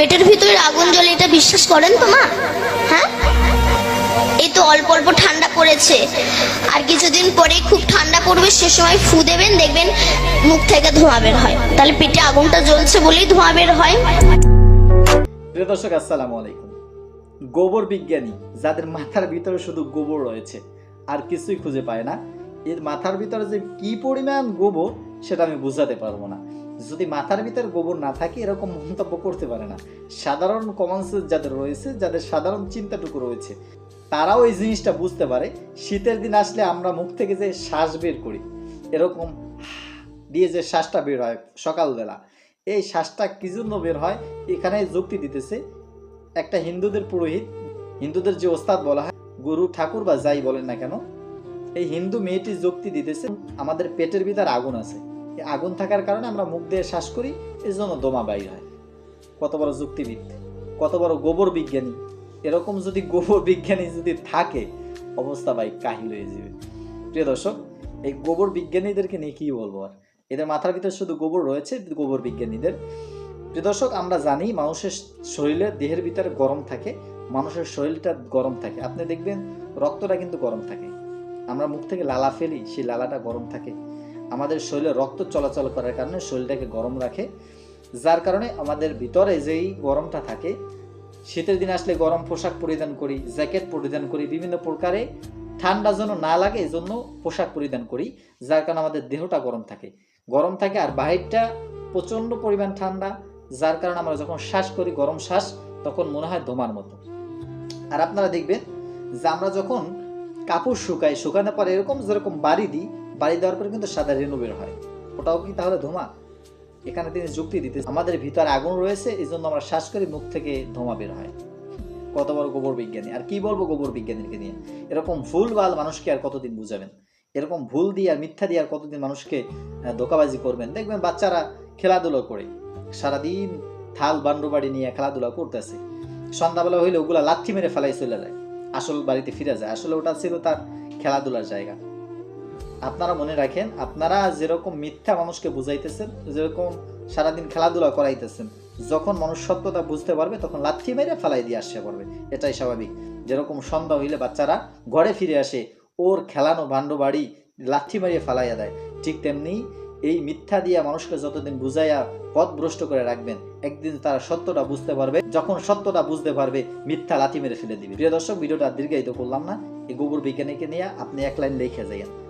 পেটের ভিতরে আগুন জ্বলে এটা বিশ্বাস করেন তো মা? হ্যাঁ? এই তো অল্প অল্প ঠান্ডা পড়েছে। আর কিছুদিন পরে খুব ঠান্ডা পড়বে, সে সময় ফু দেবেন, দেখবেন মুখ থেকে ধোঁয়া বের হয়। তাহলে পেটে আগুনটা জ্বলছে বলেই ধোঁয়া বের হয়। প্রিয় দর্শক, আসসালামু আলাইকুম। গোবর বিজ্ঞানী, যাদের মাথার ভিতরে শুধু গোবর রয়েছে, আর কিছুই খুঁজে পায় না, এর মাথার ভিতরে যে কি পরিমাণ গোবর, সেটা আমি বোঝাতে পারব না। যদি মাথার ভিতরে গোবর না থাকে, এরকম মন্তব্য করতে পারে না। সাধারণ কমন সেন্স যাদের রয়েছে, যাদের সাধারণ চিন্তাটুকু রয়েছে, তারাও এই জিনিসটা বুঝতে পারে। শীতের দিন আসলে আমরা মুখ থেকে যে শ্বাস বের করি, এরকম দিয়ে যে শ্বাসটা বের হয় সকালবেলা, এই শ্বাসটা কী জন্য বের হয়? এখানে যুক্তি দিতেছে একটা হিন্দুদের পুরোহিত, হিন্দুদের যে ওস্তাদ বলা হয়, গুরু ঠাকুর বা যাই বলেন না কেন, এই হিন্দু মেয়েটি যুক্তি দিতেছে, আমাদের পেটের ভিতর আগুন আছে। আগুন থাকার কারণে আমরা মুখ দিয়ে শ্বাস করি এই জন্য দমা বাইর হয়। কত বড় যুক্তিবিদ, কত বড় গোবর বিজ্ঞানী, এরকম যদি গোবর বিজ্ঞানী যদি থাকে, অবস্থা ভাই কাহিল হয়ে যাবে। প্রিয় দর্শক, এই গোবর বিজ্ঞানীদেরকে নিয়ে কি বলব আর? এদের মাথার ভিতরে শুধু গোবর রয়েছে, গোবর বিজ্ঞানীদের। প্রিয় দর্শক, আমরা জানি মানুষের শরীরে দেহের ভিতরে গরম থাকে, মানুষের শরীরটা গরম থাকে। আপনি দেখবেন রক্তটা কিন্তু গরম থাকে। আমরা মুখ থেকে লালা ফেলি, সেই লালাটা গরম থাকে। আমাদের শরীরে রক্ত চলাচল করার কারণে শরীরটাকে গরম রাখে, যার কারণে আমাদের ভিতরে যেই গরমটা থাকে, শীতের দিন আসলে গরম পোশাক পরিধান করি, জ্যাকেট পরিধান করি, বিভিন্ন প্রকারে ঠান্ডা যেন না লাগে জন্য পোশাক পরিধান করি, যার কারণে আমাদের দেহটা গরম থাকে। গরম থাকে আর বাহিরটা প্রচণ্ড পরিমাণ ঠান্ডা, যার কারণে আমরা যখন শ্বাস করি, গরম শ্বাস, তখন মনে হয় ধোমার মতো। আর আপনারা দেখবেন যে আমরা যখন কাপড় শুকাই, শুকানোর পরে এরকম যেরকম বাড়ি দিই বাড়ি দেওয়ার পরে কিন্তু সাদা রেণু বের হয়। ওটাও কি তাহলে ধোঁয়া? এখানে তিনি যুক্তি দিতে আমাদের ভিতরে আগুন রয়েছে এই জন্য আমরা শ্বাস করি, মুখ থেকে ধোঁয়া বের হয়। কত বড় গোবর বিজ্ঞানী। আর কি বলব গোবর বিজ্ঞানীকে নিয়ে? এরকম ভুল ভালো মানুষকে আর কতদিন বুঝাবেন? এরকম ভুল দিয়ে আর মিথ্যা দিয়ে আর কতদিন মানুষকে ধোকাবাজি করবেন? দেখবেন বাচ্চারা খেলাধুলো করে। সারাদিন থাল বান্ডু বাড়ি নিয়ে খেলাধুলা করতেছে। সন্ধ্যাবেলা হইলে ওগুলা লাথি মেরে ফেলাই চলে যায়। আসল বাড়িতে ফিরে যায়। আসলে ওটা ছিল তার খেলাধুলার জায়গা। আপনারা মনে রাখেন, আপনারা যেরকম মিথ্যা মানুষকে বুঝাইতেছেন, যেরকম সারাদিন খেলাধুলা করাইতেছেন, যখন মানুষ সত্যতা বুঝতে পারবে, তখন লাথি মেরে ফেলাই দিয়ে আসছে পারবে। এটাই স্বাভাবিক। যেরকম সন্ধ্যা হইলে বাচ্চারা ঘরে ফিরে আসে, ওর খেলানো ভাণ্ড বাড়ি লাথি মারিয়ে ফালাইয়া দেয়। ঠিক তেমনি এই মিথ্যা দিয়া মানুষকে যতদিন বুঝাইয়া পথভ্রষ্ট করে রাখবেন, একদিন তারা সত্যটা বুঝতে পারবে। যখন সত্যটা বুঝতে পারবে, মিথ্যা লাথি মেরে ফেলে দিবে। প্রিয় দর্শক, ভিডিওটা দীর্ঘায়িত করলাম না। এই গোবর বিজ্ঞানীকে নিয়ে আপনি এক লাইন লিখে যাইয়েন।